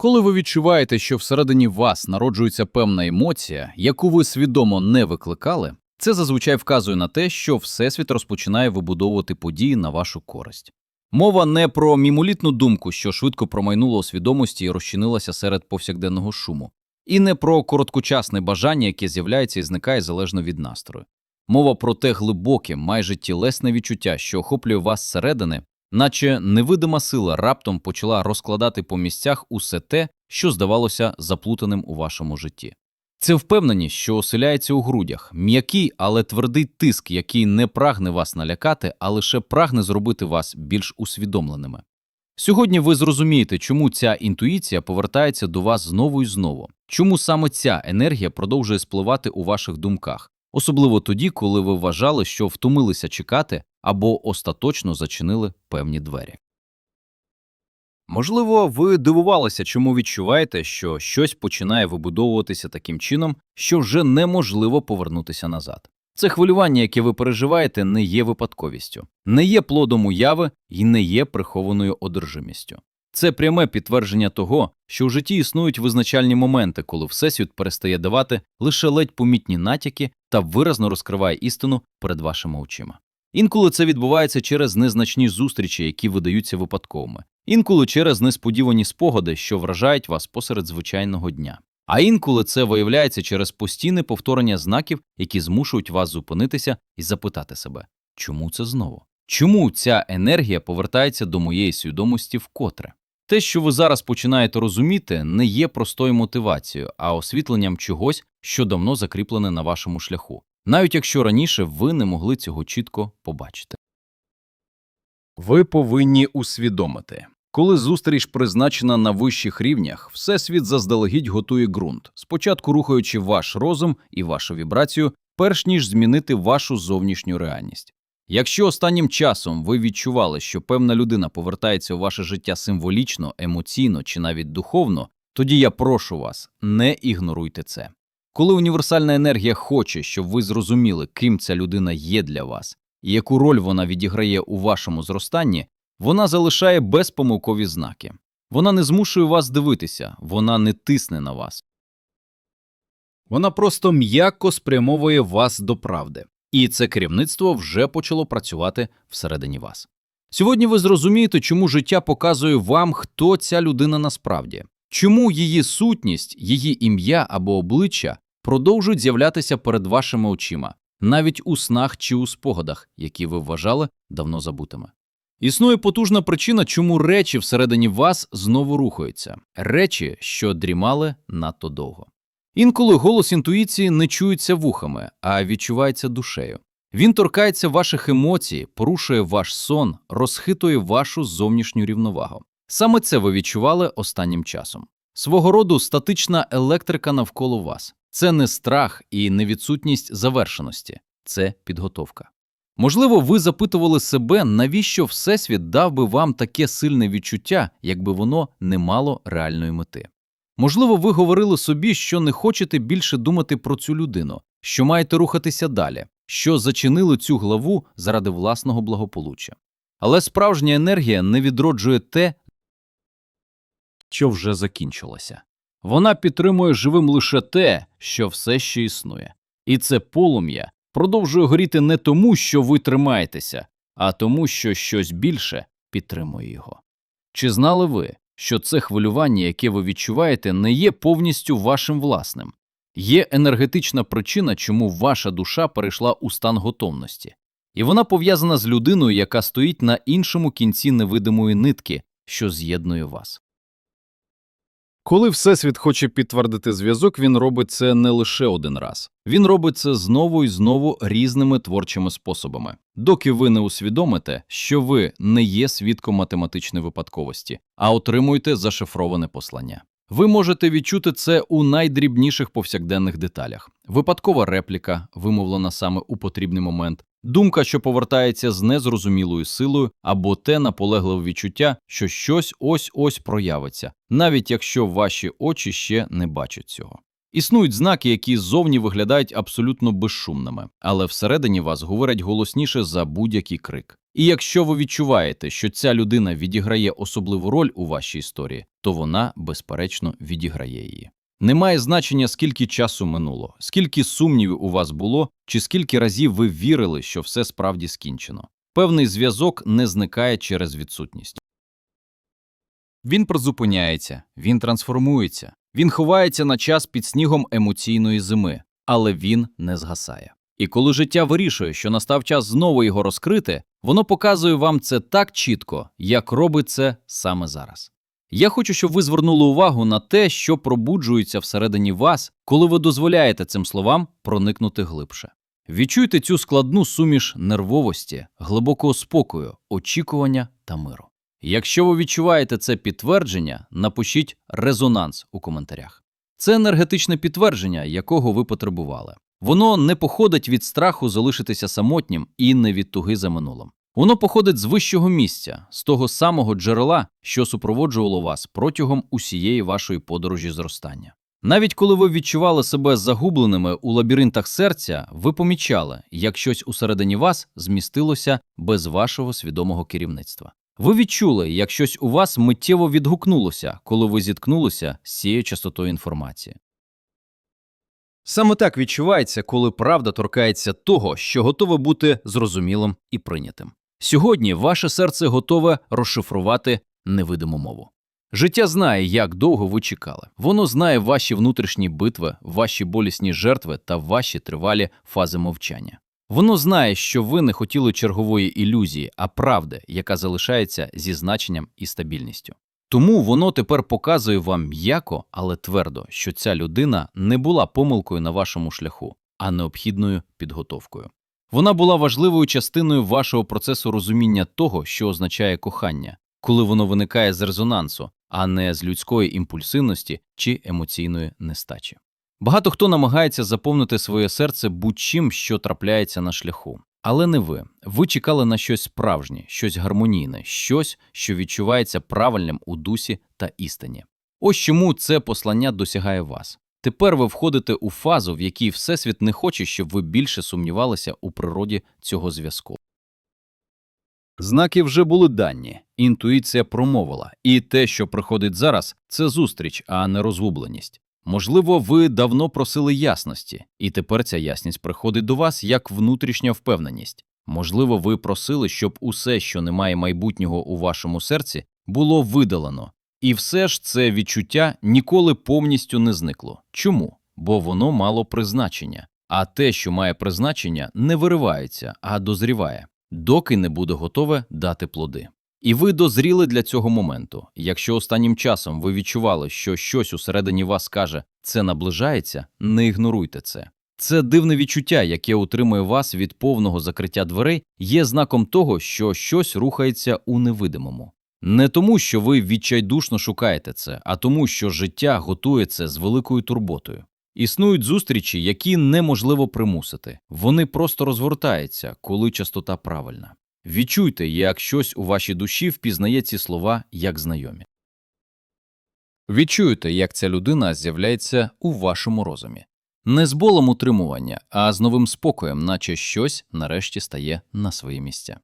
Коли ви відчуваєте, що всередині вас народжується певна емоція, яку ви свідомо не викликали, це зазвичай вказує на те, що Всесвіт розпочинає вибудовувати події на вашу користь. Мова не про мімолітну думку, що швидко промайнула у свідомості і розчинилася серед повсякденного шуму, і не про короткочасне бажання, яке з'являється і зникає залежно від настрою. Мова про те глибоке, майже тілесне відчуття, що охоплює вас зсередини, наче невидима сила раптом почала розкладати по місцях усе те, що здавалося заплутаним у вашому житті. Це впевненість, що оселяється у грудях, м'який, але твердий тиск, який не прагне вас налякати, а лише прагне зробити вас більш усвідомленими. Сьогодні ви зрозумієте, чому ця інтуїція повертається до вас знову і знову, чому саме ця енергія продовжує спливати у ваших думках, особливо тоді, коли ви вважали, що втомилися чекати або остаточно зачинили певні двері. Можливо, ви дивувалися, чому відчуваєте, що щось починає вибудовуватися таким чином, що вже неможливо повернутися назад. Це хвилювання, яке ви переживаєте, не є випадковістю, не є плодом уяви і не є прихованою одержимістю. Це пряме підтвердження того, що в житті існують визначальні моменти, коли Всесвіт перестає давати лише ледь помітні натяки та виразно розкриває істину перед вашими очима. Інколи це відбувається через незначні зустрічі, які видаються випадковими, інколи через несподівані спогади, що вражають вас посеред звичайного дня. А інколи це виявляється через постійне повторення знаків, які змушують вас зупинитися і запитати себе, чому це знову? Чому ця енергія повертається до моєї свідомості вкотре? Те, що ви зараз починаєте розуміти, не є простою мотивацією, а освітленням чогось, що давно закріплене на вашому шляху, навіть якщо раніше ви не могли цього чітко побачити. Ви повинні усвідомити, коли зустріч призначена на вищих рівнях, всесвіт заздалегідь готує ґрунт, спочатку рухаючи ваш розум і вашу вібрацію, перш ніж змінити вашу зовнішню реальність. Якщо останнім часом ви відчували, що певна людина повертається у ваше життя символічно, емоційно чи навіть духовно, тоді я прошу вас, не ігноруйте це. Коли універсальна енергія хоче, щоб ви зрозуміли, ким ця людина є для вас і яку роль вона відіграє у вашому зростанні, вона залишає безпомилкові знаки. Вона не змушує вас дивитися, вона не тисне на вас. Вона просто м'яко спрямовує вас до правди. І це керівництво вже почало працювати всередині вас. Сьогодні ви зрозумієте, чому життя показує вам, хто ця людина насправді, чому її сутність, її ім'я або обличчя продовжують з'являтися перед вашими очима, навіть у снах чи у спогадах, які ви вважали давно забутими. Існує потужна причина, чому речі всередині вас знову рухаються, речі, що дрімали надто довго. Інколи голос інтуїції не чується вухами, а відчувається душею. Він торкається ваших емоцій, порушує ваш сон, розхитує вашу зовнішню рівновагу. Саме це ви відчували останнім часом. Свого роду статична електрика навколо вас. Це не страх і не відсутність завершеності, це підготовка. Можливо, ви запитували себе, навіщо Всесвіт дав би вам таке сильне відчуття, якби воно не мало реальної мети. Можливо, ви говорили собі, що не хочете більше думати про цю людину, що маєте рухатися далі, що зачинили цю главу заради власного благополуччя. Але справжня енергія не відроджує те, що вже закінчилося. Вона підтримує живим лише те, що все ще існує. І це полум'я продовжує горіти не тому, що ви тримаєтеся, а тому, що щось більше підтримує його. Чи знали ви, що це хвилювання, яке ви відчуваєте, не є повністю вашим власним? Є енергетична причина, чому ваша душа перейшла у стан готовності, і вона пов'язана з людиною, яка стоїть на іншому кінці невидимої нитки, що з'єднує вас. Коли Всесвіт хоче підтвердити зв'язок, він робить це не лише один раз. Він робить це знову і знову різними творчими способами, доки ви не усвідомите, що ви не є свідком математичної випадковості, а отримуєте зашифроване послання. Ви можете відчути це у найдрібніших повсякденних деталях: випадкова репліка, вимовлена саме у потрібний момент, думка, що повертається з незрозумілою силою, або те наполегливе відчуття, що щось ось ось проявиться, навіть якщо ваші очі ще не бачать цього. Існують знаки, які ззовні виглядають абсолютно безшумними, але всередині вас говорять голосніше за будь-який крик. І якщо ви відчуваєте, що ця людина відіграє особливу роль у вашій історії, то вона, безперечно, відіграє її. Немає значення, скільки часу минуло, скільки сумнівів у вас було, чи скільки разів ви вірили, що все справді скінчено. Певний зв'язок не зникає через відсутність. Він призупиняється, він трансформується, він ховається на час під снігом емоційної зими, але він не згасає. І коли життя вирішує, що настав час знову його розкрити, воно показує вам це так чітко, як робить це саме зараз. Я хочу, щоб ви звернули увагу на те, що пробуджується всередині вас, коли ви дозволяєте цим словам проникнути глибше. Відчуйте цю складну суміш нервовості, глибокого спокою, очікування та миру. Якщо ви відчуваєте це підтвердження, напишіть резонанс у коментарях. Це енергетичне підтвердження, якого ви потребували. Воно не походить від страху залишитися самотнім і не від туги за минулим. Воно походить з вищого місця, з того самого джерела, що супроводжувало вас протягом усієї вашої подорожі зростання. Навіть коли ви відчували себе загубленими у лабіринтах серця, ви помічали, як щось усередині вас змістилося без вашого свідомого керівництва. Ви відчули, як щось у вас миттєво відгукнулося, коли ви зіткнулися з цією частотою інформації. Саме так відчувається, коли правда торкається того, що готове бути зрозумілим і прийнятим. Сьогодні ваше серце готове розшифрувати невидиму мову. Життя знає, як довго ви чекали. Воно знає ваші внутрішні битви, ваші болісні жертви та ваші тривалі фази мовчання. Воно знає, що ви не хотіли чергової ілюзії, а правди, яка залишається зі значенням і стабільністю. Тому воно тепер показує вам м'яко, але твердо, що ця людина не була помилкою на вашому шляху, а необхідною підготовкою. Вона була важливою частиною вашого процесу розуміння того, що означає кохання, коли воно виникає з резонансу, а не з людської імпульсивності чи емоційної нестачі. Багато хто намагається заповнити своє серце будь-чим, що трапляється на шляху. Але не ви. Ви чекали на щось справжнє, щось гармонійне, щось, що відчувається правильним у дусі та істині. Ось чому це послання досягає вас. Тепер ви входите у фазу, в якій Всесвіт не хоче, щоб ви більше сумнівалися у природі цього зв'язку. Знаки вже були дані, інтуїція промовила, і те, що приходить зараз, це зустріч, а не розгубленість. Можливо, ви давно просили ясності, і тепер ця ясність приходить до вас як внутрішня впевненість. Можливо, ви просили, щоб усе, що не має майбутнього у вашому серці, було видалено. І все ж це відчуття ніколи повністю не зникло. Чому? Бо воно мало призначення, а те, що має призначення, не виривається, а дозріває, доки не буде готове дати плоди. І ви дозріли для цього моменту. Якщо останнім часом ви відчували, що щось усередині вас каже це наближається, не ігноруйте це. Це дивне відчуття, яке утримує вас від повного закриття дверей, є знаком того, що щось рухається у невидимому. Не тому, що ви відчайдушно шукаєте це, а тому, що життя готує це з великою турботою. Існують зустрічі, які неможливо примусити, вони просто розгортаються, коли частота правильна. Відчуйте, як щось у вашій душі впізнає ці слова як знайомі. Відчуйте, як ця людина з'являється у вашому розумі. Не з болем утримування, а з новим спокоєм, наче щось нарешті стає на свої місця.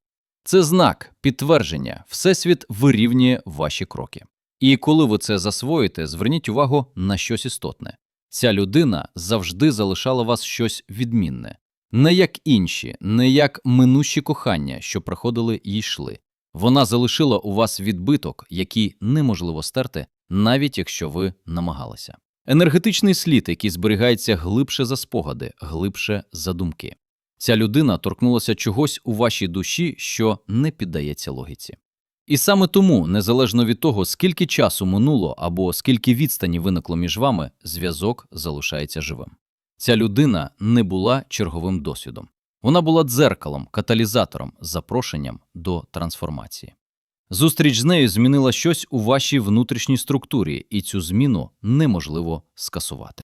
Це знак, підтвердження, Всесвіт вирівнює ваші кроки. І коли ви це засвоїте, зверніть увагу на щось істотне. Ця людина завжди залишала вас щось відмінне, не як інші, не як минущі кохання, що приходили і йшли. Вона залишила у вас відбиток, який неможливо стерти, навіть якщо ви намагалися. Енергетичний слід, який зберігається глибше за спогади, глибше за думки. Ця людина торкнулася чогось у вашій душі, що не піддається логіці. І саме тому, незалежно від того, скільки часу минуло або скільки відстані виникло між вами, зв'язок залишається живим. Ця людина не була черговим досвідом. Вона була дзеркалом, каталізатором, запрошенням до трансформації. Зустріч з нею змінила щось у вашій внутрішній структурі, і цю зміну неможливо скасувати.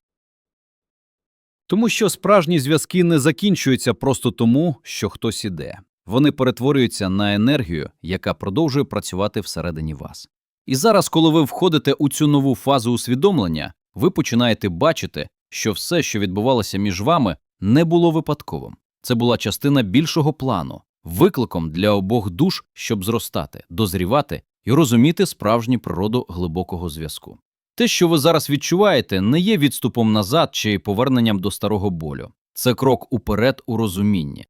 Тому що справжні зв'язки не закінчуються просто тому, що хтось іде. Вони перетворюються на енергію, яка продовжує працювати всередині вас. І зараз, коли ви входите у цю нову фазу усвідомлення, ви починаєте бачити, що все, що відбувалося між вами, не було випадковим. Це була частина більшого плану, викликом для обох душ, щоб зростати, дозрівати і розуміти справжню природу глибокого зв'язку. Те, що ви зараз відчуваєте, не є відступом назад чи поверненням до старого болю. Це крок уперед у розумінні.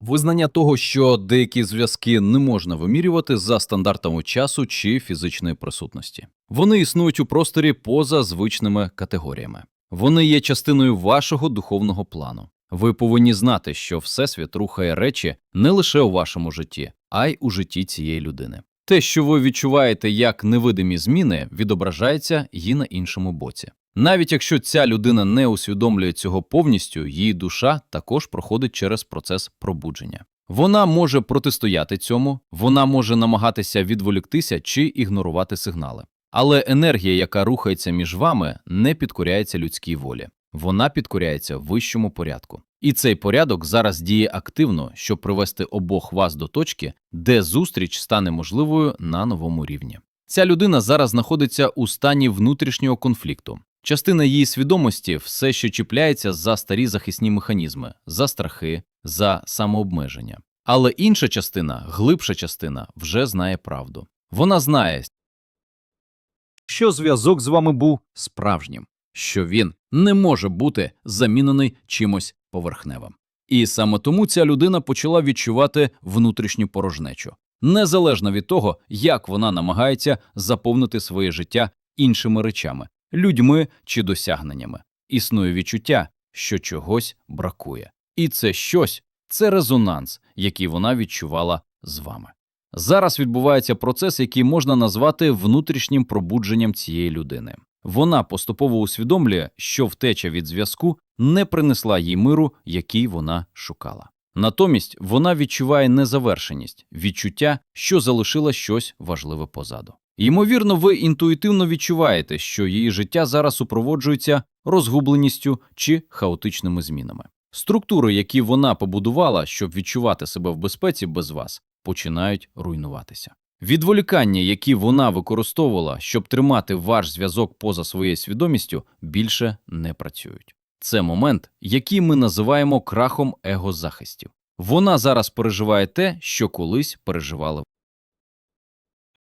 Визнання того, що деякі зв'язки не можна вимірювати за стандартами часу чи фізичної присутності. Вони існують у просторі поза звичними категоріями. Вони є частиною вашого духовного плану. Ви повинні знати, що Всесвіт рухає речі не лише у вашому житті, а й у житті цієї людини. Те, що ви відчуваєте як невидимі зміни, відображається і на іншому боці. Навіть якщо ця людина не усвідомлює цього повністю, її душа також проходить через процес пробудження. Вона може протистояти цьому, вона може намагатися відволіктися чи ігнорувати сигнали. Але енергія, яка рухається між вами, не підкоряється людській волі. Вона підкоряється вищому порядку. І цей порядок зараз діє активно, щоб привести обох вас до точки, де зустріч стане можливою на новому рівні. Ця людина зараз знаходиться у стані внутрішнього конфлікту. Частина її свідомості все ще чіпляється за старі захисні механізми, за страхи, за самообмеження. Але інша частина, глибша частина, вже знає правду. Вона знає, що зв'язок з вами був справжнім, що він не може бути замінений чимось поверхневим. І саме тому ця людина почала відчувати внутрішню порожнечу, незалежно від того, як вона намагається заповнити своє життя іншими речами, людьми чи досягненнями. Існує відчуття, що чогось бракує. І це щось це резонанс, який вона відчувала з вами. Зараз відбувається процес, який можна назвати внутрішнім пробудженням цієї людини. Вона поступово усвідомлює, що втеча від зв'язку не принесла їй миру, який вона шукала. Натомість вона відчуває незавершеність, відчуття, що залишила щось важливе позаду. Ймовірно, ви інтуїтивно відчуваєте, що її життя зараз супроводжується розгубленістю чи хаотичними змінами. Структури, які вона побудувала, щоб відчувати себе в безпеці без вас, починають руйнуватися. Відволікання, які вона використовувала, щоб тримати ваш зв'язок поза своєю свідомістю, більше не працюють. Це момент, який ми називаємо крахом егозахистів. Вона зараз переживає те, що колись переживали.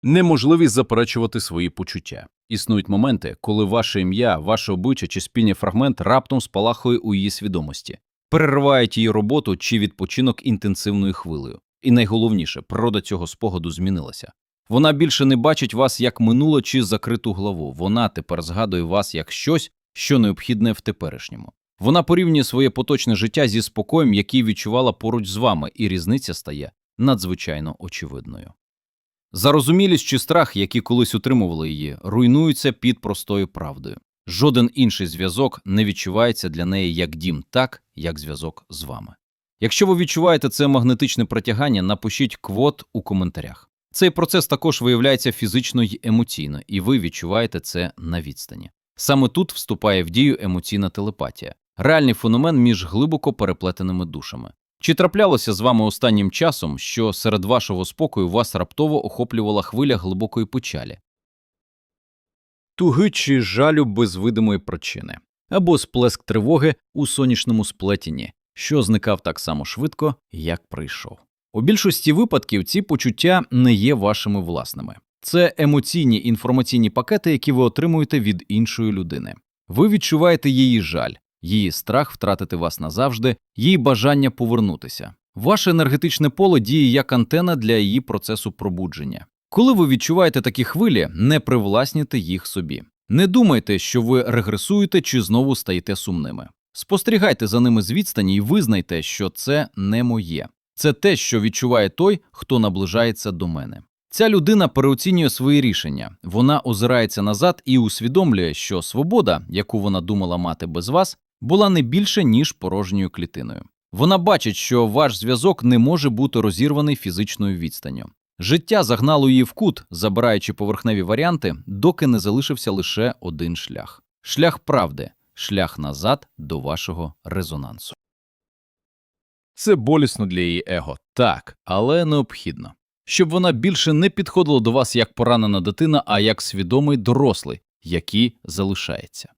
Неможливість заперечувати свої почуття. Існують моменти, коли ваше ім'я, ваше обличчя чи спільний фрагмент раптом спалахує у її свідомості, переривають її роботу чи відпочинок інтенсивною хвилею. І найголовніше, природа цього спогаду змінилася. Вона більше не бачить вас як минуле чи закриту главу. Вона тепер згадує вас як щось, що необхідне в теперішньому. Вона порівнює своє поточне життя зі спокоєм, який відчувала поруч з вами, і різниця стає надзвичайно очевидною. Зарозумілість чи страх, які колись утримували її, руйнуються під простою правдою. Жоден інший зв'язок не відчувається для неї як дім, так як зв'язок з вами. Якщо ви відчуваєте це магнетичне притягання, напишіть квот у коментарях. Цей процес також виявляється фізично й емоційно, і ви відчуваєте це на відстані. Саме тут вступає в дію емоційна телепатія, реальний феномен між глибоко переплетеними душами. Чи траплялося з вами останнім часом, що серед вашого спокою вас раптово охоплювала хвиля глибокої печалі? Туги чи жалю без видимої причини, або сплеск тривоги у сонячному сплетінні, що зникав так само швидко, як прийшов. У більшості випадків ці почуття не є вашими власними. Це емоційні інформаційні пакети, які ви отримуєте від іншої людини. Ви відчуваєте її жаль, її страх втратити вас назавжди, її бажання повернутися. Ваше енергетичне поле діє як антена для її процесу пробудження. Коли ви відчуваєте такі хвилі, не привласнюйте їх собі. Не думайте, що ви регресуєте чи знову стаєте сумними. Спостерігайте за ними з відстані і визнайте, що це не моє. Це те, що відчуває той, хто наближається до мене. Ця людина переоцінює свої рішення, вона озирається назад і усвідомлює, що свобода, яку вона думала мати без вас, була не більше, ніж порожньою клітиною. Вона бачить, що ваш зв'язок не може бути розірваний фізичною відстанню. Життя загнало її в кут, забираючи поверхневі варіанти, доки не залишився лише один шлях шлях правди, шлях назад до вашого резонансу. Це болісно для її его, так, але необхідно. Щоб вона більше не підходила до вас як поранена дитина, а як свідомий дорослий, який залишається.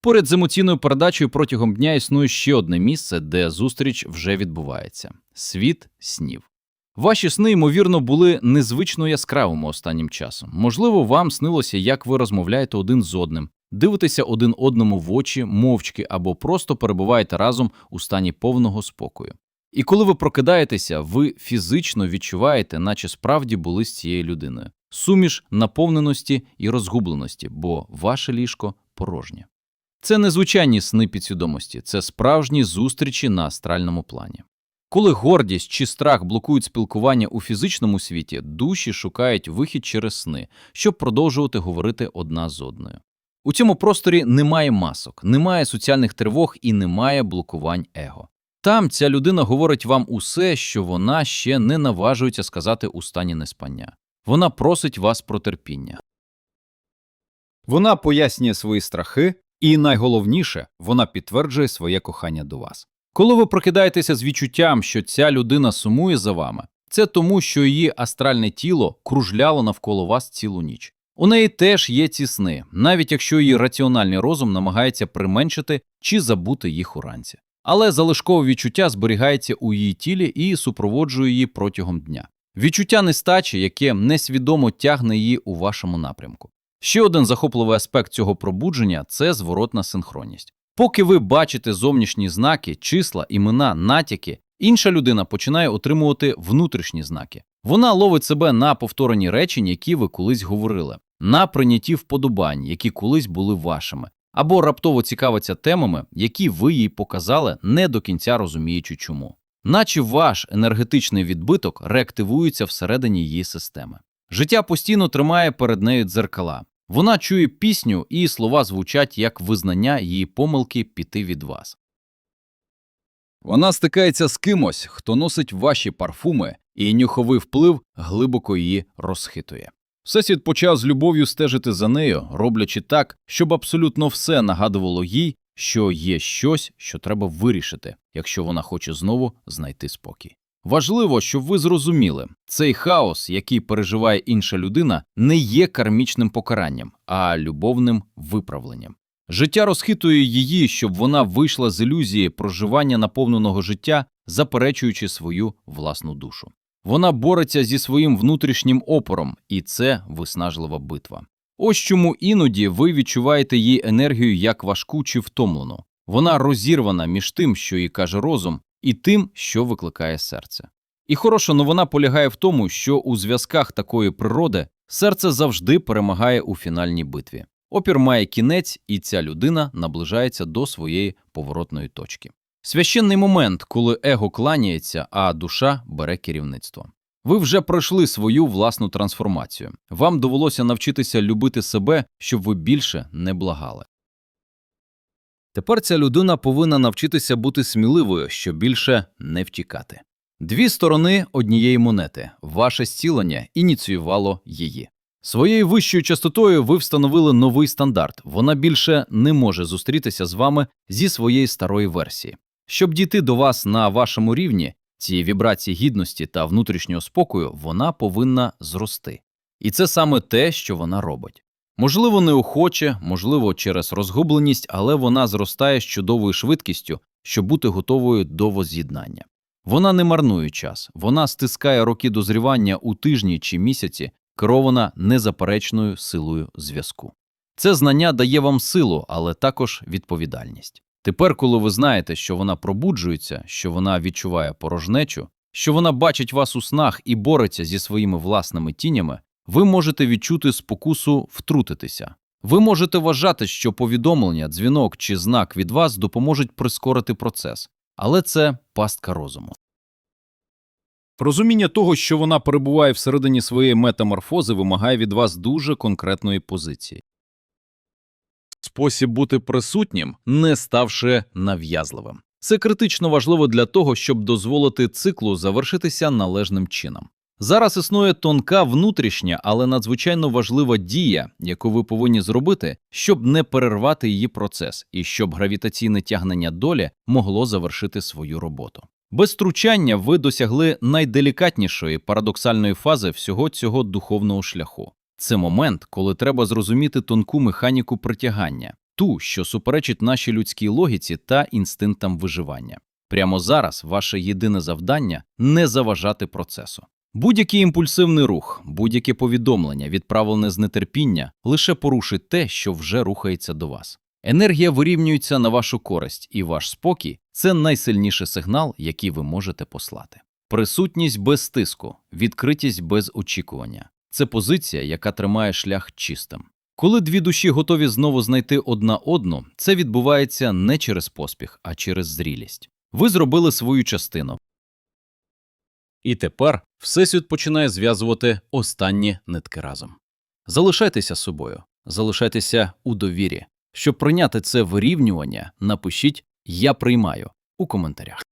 Поряд з емоційною передачею протягом дня існує ще одне місце, де зустріч вже відбувається світ снів. Ваші сни, ймовірно, були незвично яскравими останнім часом. Можливо, вам снилося, як ви розмовляєте один з одним, дивитеся один одному в очі, мовчки або просто перебуваєте разом у стані повного спокою. І коли ви прокидаєтеся, ви фізично відчуваєте, наче справді були з цією людиною. Суміш наповненості і розгубленості, бо ваше ліжко порожнє. Це не звичайні сни підсвідомості, це справжні зустрічі на астральному плані. Коли гордість чи страх блокують спілкування у фізичному світі, душі шукають вихід через сни, щоб продовжувати говорити одна з одною. У цьому просторі немає масок, немає соціальних тривог і немає блокувань его. Там ця людина говорить вам усе, що вона ще не наважується сказати у стані неспання. Вона просить вас про терпіння. Вона пояснює свої страхи, і найголовніше, вона підтверджує своє кохання до вас. Коли ви прокидаєтеся з відчуттям, що ця людина сумує за вами, це тому, що її астральне тіло кружляло навколо вас цілу ніч. У неї теж є ці сни, навіть якщо її раціональний розум намагається применшити чи забути їх уранці. Але залишкове відчуття зберігається у її тілі і супроводжує її протягом дня. Відчуття нестачі, яке несвідомо тягне її у вашому напрямку. Ще один захопливий аспект цього пробудження це зворотна синхронність. Поки ви бачите зовнішні знаки, числа, імена, натяки, інша людина починає отримувати внутрішні знаки. Вона ловить себе на повторені речень, які ви колись говорили, на прийнятті вподобань, які колись були вашими, або раптово цікавиться темами, які ви їй показали, не до кінця розуміючи чому. Наче ваш енергетичний відбиток реактивується всередині її системи. Життя постійно тримає перед нею дзеркала. Вона чує пісню, і слова звучать як визнання її помилки піти від вас. Вона стикається з кимось, хто носить ваші парфуми, і нюховий вплив глибоко її розхитує. Всесвіт почав з любов'ю стежити за нею, роблячи так, щоб абсолютно все нагадувало їй, що є щось, що треба вирішити, якщо вона хоче знову знайти спокій. Важливо, щоб ви зрозуміли, цей хаос, який переживає інша людина, не є кармічним покаранням, а любовним виправленням. Життя розхитує її, щоб вона вийшла з ілюзії проживання наповненого життя, заперечуючи свою власну душу. Вона бореться зі своїм внутрішнім опором, і це виснажлива битва. Ось чому іноді ви відчуваєте її енергію як важку чи втомлену. Вона розірвана між тим, що їй каже розум, і тим, що викликає серце. І хороша новина полягає в тому, що у зв'язках такої природи серце завжди перемагає у фінальній битві. Опір має кінець, і ця людина наближається до своєї поворотної точки. Священний момент, коли его кланяється, а душа бере керівництво. Ви вже пройшли свою власну трансформацію. Вам довелося навчитися любити себе, щоб ви більше не благали. Тепер ця людина повинна навчитися бути сміливою, щоб більше не втікати. Дві сторони однієї монети. Ваше зцілення ініціювало її. Своєю вищою частотою ви встановили новий стандарт. Вона більше не може зустрітися з вами зі своєї старої версії. Щоб дійти до вас на вашому рівні, цієї вібрації гідності та внутрішнього спокою, вона повинна зрости. І це саме те, що вона робить. Можливо, неохоче, можливо, через розгубленість, але вона зростає з чудовою швидкістю, щоб бути готовою до воз'єднання. Вона не марнує час, вона стискає роки дозрівання у тижні чи місяці, керована незаперечною силою зв'язку. Це знання дає вам силу, але також відповідальність. Тепер, коли ви знаєте, що вона пробуджується, що вона відчуває порожнечу, що вона бачить вас у снах і бореться зі своїми власними тінями, ви можете відчути спокусу втрутитися. Ви можете вважати, що повідомлення, дзвінок чи знак від вас допоможуть прискорити процес, але це пастка розуму. Розуміння того, що вона перебуває всередині своєї метаморфози, вимагає від вас дуже конкретної позиції. Спосіб бути присутнім, не ставши нав'язливим. Це критично важливо для того, щоб дозволити циклу завершитися належним чином. Зараз існує тонка внутрішня, але надзвичайно важлива дія, яку ви повинні зробити, щоб не перервати її процес і щоб гравітаційне тягнення долі могло завершити свою роботу. Без втручання ви досягли найделікатнішої парадоксальної фази всього цього духовного шляху. Це момент, коли треба зрозуміти тонку механіку притягання, ту, що суперечить нашій людській логіці та інстинктам виживання. Прямо зараз ваше єдине завдання не заважати процесу. Будь-який імпульсивний рух, будь-яке повідомлення, відправлене з нетерпіння, лише порушить те, що вже рухається до вас. Енергія вирівнюється на вашу користь, і ваш спокій це найсильніший сигнал, який ви можете послати. Присутність без тиску, відкритість без очікування це позиція, яка тримає шлях чистим. Коли дві душі готові знову знайти одна одну, це відбувається не через поспіх, а через зрілість. Ви зробили свою частину. І тепер Всесвіт починає зв'язувати останні нитки разом. Залишайтеся собою, залишайтеся у довірі. Щоб прийняти це вирівнювання, напишіть Я приймаю у коментарях.